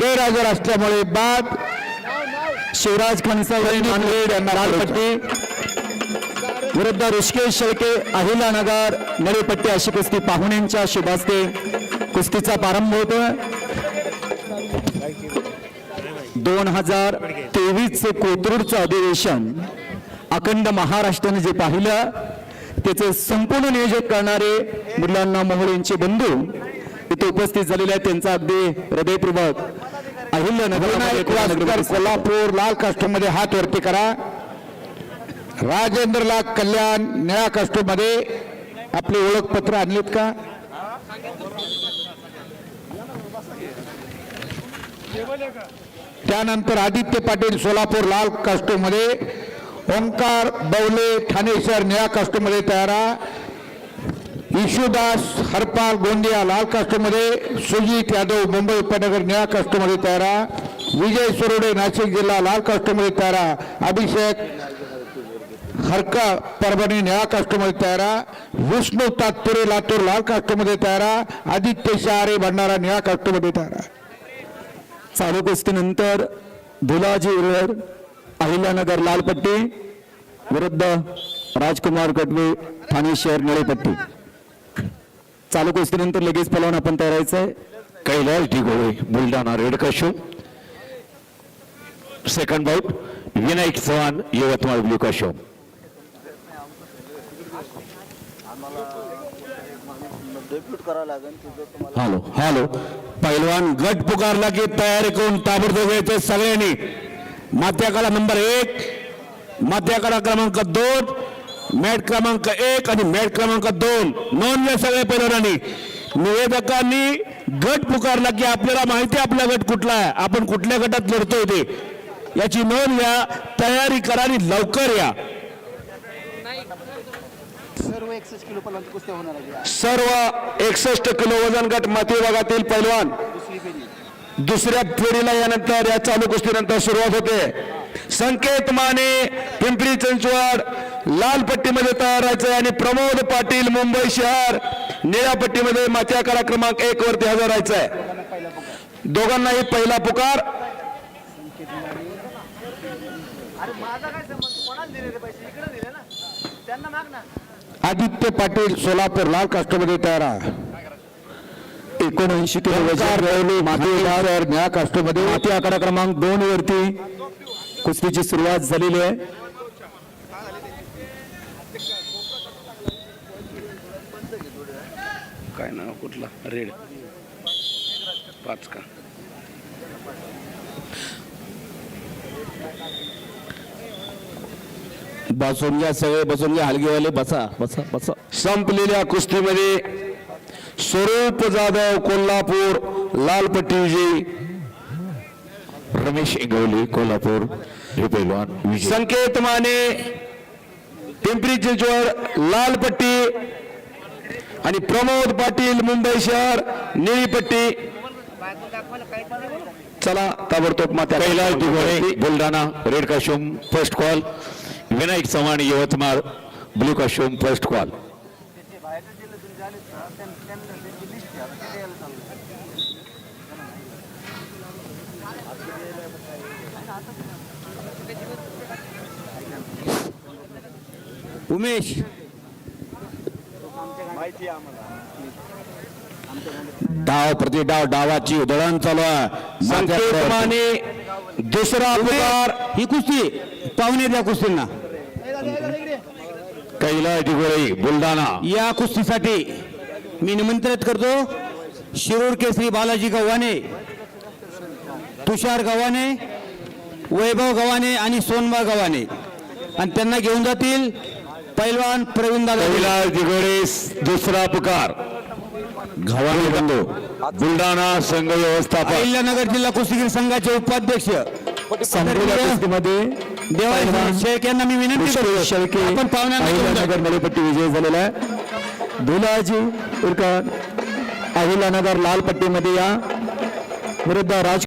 गैरहजर असल्यामुळे बाद शिवराज खनसावरी नांदेड लालपट्टी विरुद्ध ऋषिकेश शेळके अहिलानगर नळीपट्टी अशी कुस्ती पाहुण्यांच्या शुभास्ते. कुस्तीचा प्रारंभ होतोय. दोन हजार तेवीस चे कोथरूडचं अधिवेशन अखंड महाराष्ट्राने जे पाहिलं त्याचे संपूर्ण नियोजन करणारे मुलांना मोहोळ यांचे बंधू इथे उपस्थित झालेले आहेत. त्यांचा अगदी हृदयपूर्वक अहिल्यानगर कोल्हापूर लाल कास्टमध्ये हात वरती करा. राजेंद्रला कल्याण निळ्या कास्टमध्ये आपले ओळखपत्र आणलेत का? त्यानंतर आदित्य पाटील सोलापूर लाल कास्टमध्ये ओंकार बवले ठाणे शहर निळ्या कास्टमध्ये तयारा. इशुदास हरपाल गोंदिया लाल कास्टमध्ये सुजित यादव मुंबई उपनगर निळा कास्टमध्ये तयारा विजय सुरोडे नाशिक जिल्हा लाल कास्टमध्ये तयारा अभिषेक हरका परभणी निळा कास्टमध्ये तयारा विष्णू तात्पुरे लातूर लाल कास्टमध्ये तयारा आदित्य शहारे भंडारा निळा कास्टमध्ये तयारा. चालू कुस्तीनंतर धुलाजी उरवर अहिल्यानगर लालपट्टी विरुद्ध राजकुमार कटवे ठाणे शहर निळेपट्टी. चालू कुस्तीनंतर लगेच पलवून आपण तयारायचंय. Kailas Dhigole Buldhana red काशो second bout Vinayak Chavan Yavatmal blue काशो hello hello. पैलवान गट पुकारला की तयारी करून ताबडतोब यायचे सगळ्यांनी. मात्याकडा नंबर एक मात्याकडा क्रमांक दोन मॅट क्रमांक एक आणि मॅट क्रमांक दोन. नोंद घ्या सगळ्या पैलवानांनी निवेदकांनी गट पुकारला की आपल्याला माहिती आपला गट कुठला आहे. आपण कुठल्या गटात लढतोय ते. याची नोंद घ्या तयारी करा आणि लवकर या. सर्व एकसष्ट किलो वजन गट माती विभागातील पैलवान. दुसऱ्या फेरीला यानंतर या चालू कुस्तीनंतर सुरुवात होते. संकेत माने पिंपरी चिंचवड लाल पट्टीमध्ये तयार राहायचं आणि प्रमोद पाटील मुंबई शहर. निळ्या पट्टीमध्ये माथ्या करा क्रमांक एक वरती हजर राहायचं आहे दोघांनाही पहिला पुकार. आदित्य पाटील सोलापूर लाल कास्टमध्ये तयारा. एकोणऐंशी किलो निळ्या कास्टमध्ये माती आकडा क्रमांक दोन वरती कुस्तीची सुरुवात झालेली आहे. काय नाव कुठला? रेड. पाच का? बसून घ्या सगळे बसून घ्या. हलगीवाले बसा बसा बसा. संपलेल्या कुस्तीमध्ये स्वरूप जाधव कोल्हापूर लालपट्टी विजयी रमेश इंगवले कोल्हापूर हे पैलवान संकेत माने पिंपरी चिंचवड लालपट्टी आणि प्रमोद पाटील मुंबई शहर निळीपट्टी चला ताबडतोब मात्या Kailas Dhigole Buldhana red काशोम first call Vinayak Chavan Yavatmal blue काशोम first call Umesh. डाव प्रति डाव डावाची उधळण चालू आहे. संकेत माने दुसरा ही कुस्ती. पाहुणे द्या कुस्तींना. कैलास ढिगोळे बुलढाणा. या कुस्तीसाठी मी निमंत्रित करतो. शिरूर केसरी बालाजी गव्हाणे तुषार गव्हाणे वैभव गव्हाणे आणि सोनबा गव्हाणे. आणि त्यांना घेऊन जातील पैलवान प्रवीण कैलास ढिगोळे दुसरा पुकार. घवाने बंधू. बुलढाणा संघ व्यवस्थापक. अहिल्यानगर जिल्हा कुस्तीगीर संघाचे उपाध्यक्ष. संपलेल्या कुस्तीमध्ये देवाजी शेख यांना मी विनंती ऋषिकेश करतो. शेळके आपण पाहुण्यांना घेऊन जा. अहिल्यानगर विजय झालेला आहे. धुलाजी उरकर अहिल्यानगर लाल पट्टीमध्ये या. विरुद्ध राज